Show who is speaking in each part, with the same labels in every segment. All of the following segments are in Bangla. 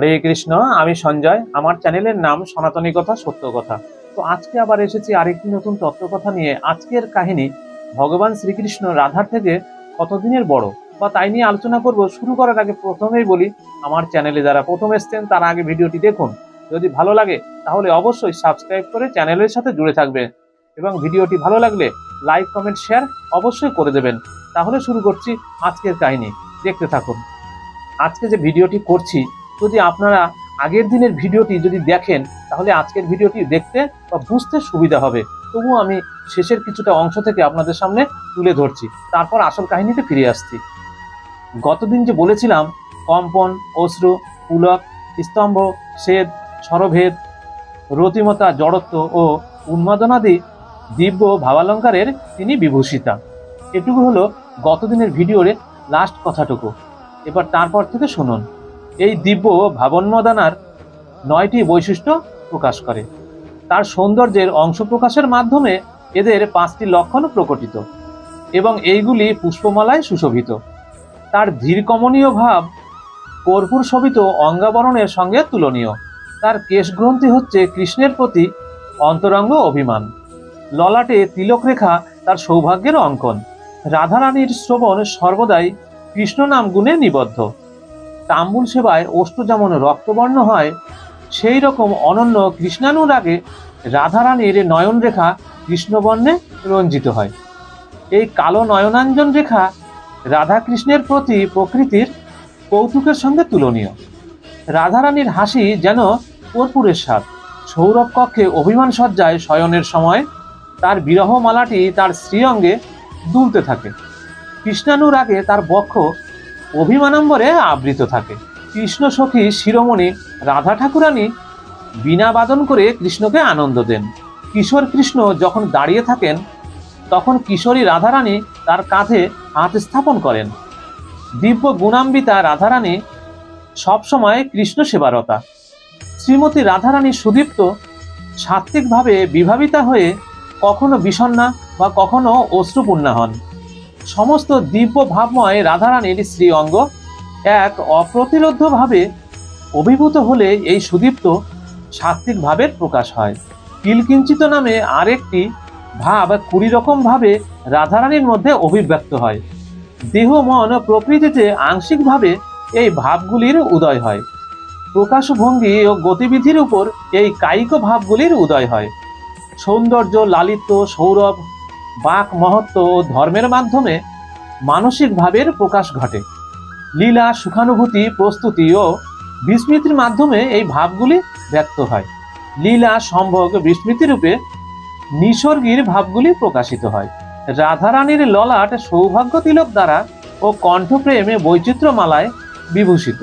Speaker 1: হরে কৃষ্ণ, আমি সঞ্জয়। আমার চ্যানেলের নাম সনাতনী কথা, সত্য কথা। তো আজকে আবার এসেছি আরেকটি নতুন তত্ত্বকথা নিয়ে। আজকের কাহিনী ভগবান শ্রীকৃষ্ণ রাধার থেকে কতদিনের বড়? বা তাই নিয়ে আলোচনা করব, শুরু করার আগে প্রথমেই বলি, আমার চ্যানেলে যারা প্রথম এসছেন, তারা আগে ভিডিওটি দেখুন। যদি ভালো লাগে, তাহলে অবশ্যই সাবস্ক্রাইব করে চ্যানেলের সাথে জুড়ে থাকবে এবং ভিডিওটি ভালো লাগলে লাইক, কমেন্ট, শেয়ার অবশ্যই করে দেবেন। তাহলে শুরু করছি আজকের কাহিনী। দেখতে থাকুন। আজকে যে ভিডিওটি করছি যদি আপনারা আগের দিনের ভিডিওটি যদি দেখেন, তাহলে আজকের ভিডিওটি দেখতে বা বুঝতে সুবিধা হবে। তবুও আমি শেষের কিছুটা অংশ থেকে আপনাদের সামনে তুলে ধরছি। তারপর আসল কাহিনীতে ফিরে আসছি। গতদিন যে বলেছিলাম, কম্পন, অশ্রু, পুলক, স্তম্ভ সেদ স্বরভেদ রতিমতা, জড়ত্ব ও উন্মাদনাদি দিব্য ভাবালঙ্কারের তিনি বিভূষিতা। এটুকু হলো গতদিনের ভিডিওর লাস্ট কথাটুকু। এবার তারপর থেকে শুনুন। এই দিব্য ভাবন্মদানার নয়টি বৈশিষ্ট্য প্রকাশ করে। তার সৌন্দর্যের অংশ প্রকাশের মাধ্যমে এদের পাঁচটি লক্ষণ প্রকটিত এবং এইগুলি পুষ্পমালায় সুশোভিত। তার ধীরকমনীয় ভাব কর্পূর শোভিত অঙ্গাবরণের সঙ্গে তুলনীয়। তার কেশগ্রন্থি হচ্ছে কৃষ্ণের প্রতি অন্তরঙ্গ অভিমান। ললাটে তিলক রেখা তার সৌভাগ্যের অঙ্কন। রাধারানীর শ্রবণ সর্বদাই কৃষ্ণ নাম গুণে নিবদ্ধ। তাম্বুল সেবায় ওষ্ঠ যেমন রক্তবর্ণ হয়, সেই রকম অনন্য কৃষ্ণানুরাগে রাধারানীর নয়ন রেখা কৃষ্ণবর্ণে রঞ্জিত হয়। এই কালো নয়নাঞ্জন রেখা রাধাকৃষ্ণের প্রতি প্রকৃতির কৌতুকের সঙ্গে তুলনীয়। রাধারানীর হাসি যেন কর্পূরের স্বাদ। সৌরভ কক্ষে অভিমান সজ্জায় শয়নের সময় তার বিরহ মালাটি তার শ্রীঅঙ্গে দুলতে থাকে। কৃষ্ণানুরাগে তার বক্ষ অভিমানম্বরে আবৃত থাকে। কৃষ্ণ সখী শিরোমণি রাধা ঠাকুরানী বীণা বাদন করে কৃষ্ণকে আনন্দ দেন। কিশোর কৃষ্ণ যখন দাঁড়িয়ে থাকেন, তখন কিশোরী রাধারানী তার কাঁধে হাত স্থাপন করেন। দিব্য গুণাম্বিতা রাধারানী সবসময় কৃষ্ণ সেবারতা। শ্রীমতী রাধারানী সুদীপ্ত সাত্ত্বিকভাবে বিভাবিতা হয়ে কখনো বিষণ্ণা বা কখনো অশ্রুপূর্ণা হন। সমস্ত দিব্য ভাবময় রাধারানীর শ্রী অঙ্গ এক অপ্রতিরোধ্যভাবে অভিভূত হলে এই সুদীপ্ত সাত্ত্বিক ভাবের প্রকাশ হয়। কিলকিঞ্চিত নামে আরেকটি ভাব কুড়ি রকমভাবে রাধারানীর মধ্যে অভিব্যক্ত হয়। দেহ, মন প্রকৃতিতে আংশিকভাবে এই ভাবগুলির উদয় হয়। প্রকাশভঙ্গি ও গতিবিধির উপর এই কায়িক ভাবগুলির উদয় হয়। সৌন্দর্য, লালিত্য, সৌরভ বাক মহত্ব ও ধর্মের মাধ্যমে মানসিক ভাবের প্রকাশ ঘটে। লীলা, সুখানুভূতি, প্রস্তুতি ও বিস্মৃতির মাধ্যমে এই ভাবগুলি ব্যক্ত হয়। লীলা, সম্ভোগ, বিস্মৃতি রূপে নিসর্গীর ভাবগুলি প্রকাশিত হয়। রাধারানীর ললাট সৌভাগ্য তিলক দ্বারা ও কণ্ঠপ্রেমে বৈচিত্র্যমালায় বিভূষিত।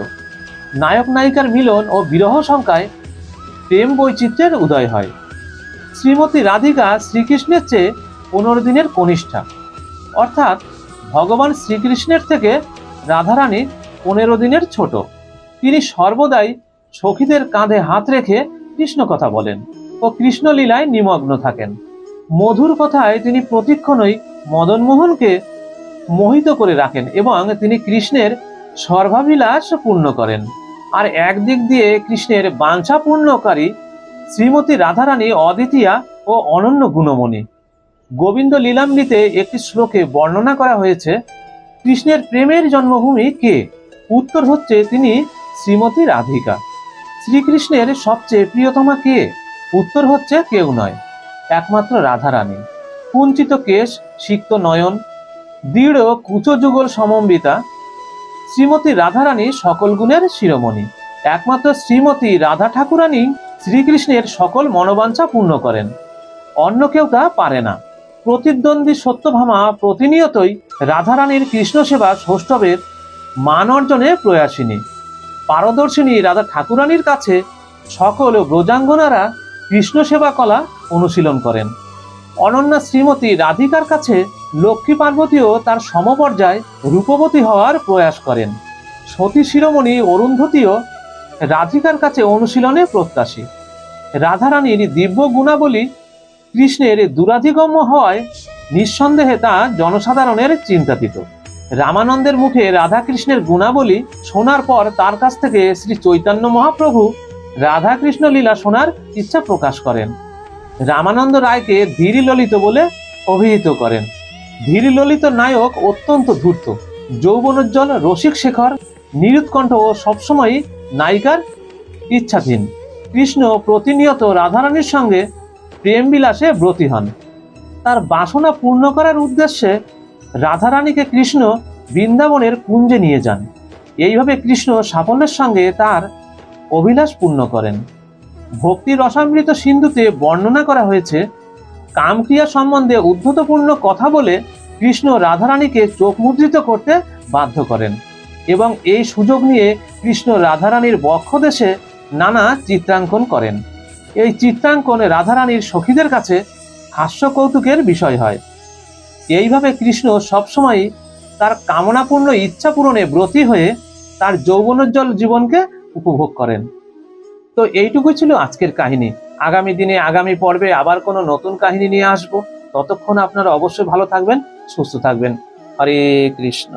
Speaker 1: নায়ক নায়িকার মিলন ও বিরহ সংখ্যায় প্রেম বৈচিত্র্যের উদয় হয়। শ্রীমতী রাধিকা শ্রীকৃষ্ণের চেয়ে পনেরো দিনের কনিষ্ঠা। অর্থাৎ ভগবান শ্রীকৃষ্ণের থেকে রাধারানী পনেরো দিনের ছোট। তিনি সর্বদাই সখীদের কাঁধে হাত রেখে কৃষ্ণ কথা বলেন ও কৃষ্ণলীলায় নিমগ্ন থাকেন। মধুর কথায় তিনি প্রতিক্ষণই মদনমোহনকে মোহিত করে রাখেন এবং তিনি কৃষ্ণের সর্বাভিলাষ পূর্ণ করেন। আর একদিক দিয়ে কৃষ্ণের বাঞ্ছা পূর্ণকারী শ্রীমতী রাধারানী অদ্বিতীয়া ও অনন্য গুণমণি। গোবিন্দ লীলামৃতে একটি শ্লোকে বর্ণনা করা হয়েছে, কৃষ্ণের প্রেমের জন্মভূমি কে? উত্তর হচ্ছে তিনি শ্রীমতী রাধিকা। শ্রীকৃষ্ণের সবচেয়ে প্রিয়তমা কে? উত্তর হচ্ছে কেউ নয়, একমাত্র রাধারানী। কুঞ্চিত কেশ, সিক্ত নয়ন, দৃঢ় কুচযুগল সমম্বিতা। শ্রীমতী রাধারানী সকল গুণের শিরোমণি। একমাত্র শ্রীমতী রাধা ঠাকুরানী শ্রীকৃষ্ণের সকল মনোবাঞ্ছা পূর্ণ করেন। অন্য কেউ তা পারে না। প্রতিদ্বন্দ্বী সত্যভামা প্রতিনিয়তই রাধারানীর কৃষ্ণ সেবা সৌষ্ঠবের মান অর্জনে প্রয়াসিনী। পারদর্শিনী রাধা ঠাকুরানীর কাছে সকল ব্রজাঙ্গনারা কৃষ্ণ সেবা কলা অনুশীলন করেন। অনন্যা শ্রীমতী রাধিকার কাছে লক্ষ্মী পার্বতীও তার সমপর্যায় রূপবতী হওয়ার প্রয়াস করেন। সতী শিরোমণি অরুন্ধতীও রাধিকার কাছে অনুশীলনে প্রত্যাশী। রাধারানীর দিব্য গুণাবলী কৃষ্ণের দুরাধিগম্য হওয়ায় নিঃসন্দেহে তা জনসাধারণের চিন্তাতীত। রামানন্দের মুখে রাধাকৃষ্ণের গুণাবলী শোনার পর তার কাছ থেকে শ্রী চৈতন্য মহাপ্রভু রাধাকৃষ্ণ লীলা শোনার ইচ্ছা প্রকাশ করেন। রামানন্দ রায়কে ধীরি ললিত বলে অভিহিত করেন। ধীরি ললিত নায়ক অত্যন্ত ধূর্ত, যৌবনোজ্জ্বল রসিক শেখর, নিরুৎকণ্ঠ ও সবসময় নায়িকার ইচ্ছাধীন। কৃষ্ণ প্রতিনিয়ত রাধারানীর সঙ্গে প্রেম বিলাসে ব্রতী হন। তার বাসনা পূর্ণ করার উদ্দেশ্যে রাধারানীকে কৃষ্ণ বৃন্দাবনের কুঞ্জে নিয়ে যান। এইভাবে কৃষ্ণ সাফল্যের সঙ্গে তার অভিলাষ পূর্ণ করেন। ভক্তি রসামৃত সিন্ধুতে বর্ণনা করা হয়েছে, কামক্রিয়া সম্বন্ধে উদ্ধতপূর্ণ কথা বলে কৃষ্ণ রাধারানীকে চোখ মুদ্রিত করতে বাধ্য করেন এবং এই সুযোগ নিয়ে কৃষ্ণ রাধারানীর বক্ষদেশে নানা চিত্রাঙ্কন করেন। এই চিত্রাঙ্কন রাধারানীর সখীদের কাছে হাস্য কৌতুকের বিষয় হয়। এইভাবে কৃষ্ণ সবসময় তার কামনাপূর্ণ ইচ্ছা পূরণে ব্রতী হয়ে তার যৌবনোজ্জ্বল জীবনকে উপভোগ করেন। তো এইটুকুই ছিল আজকের কাহিনী। আগামী দিনে, আগামী পর্বে আবার কোনো নতুন কাহিনী নিয়ে আসব। ততক্ষণ আপনারা অবশ্যই ভালো থাকবেন, সুস্থ থাকবেন। হরে কৃষ্ণ।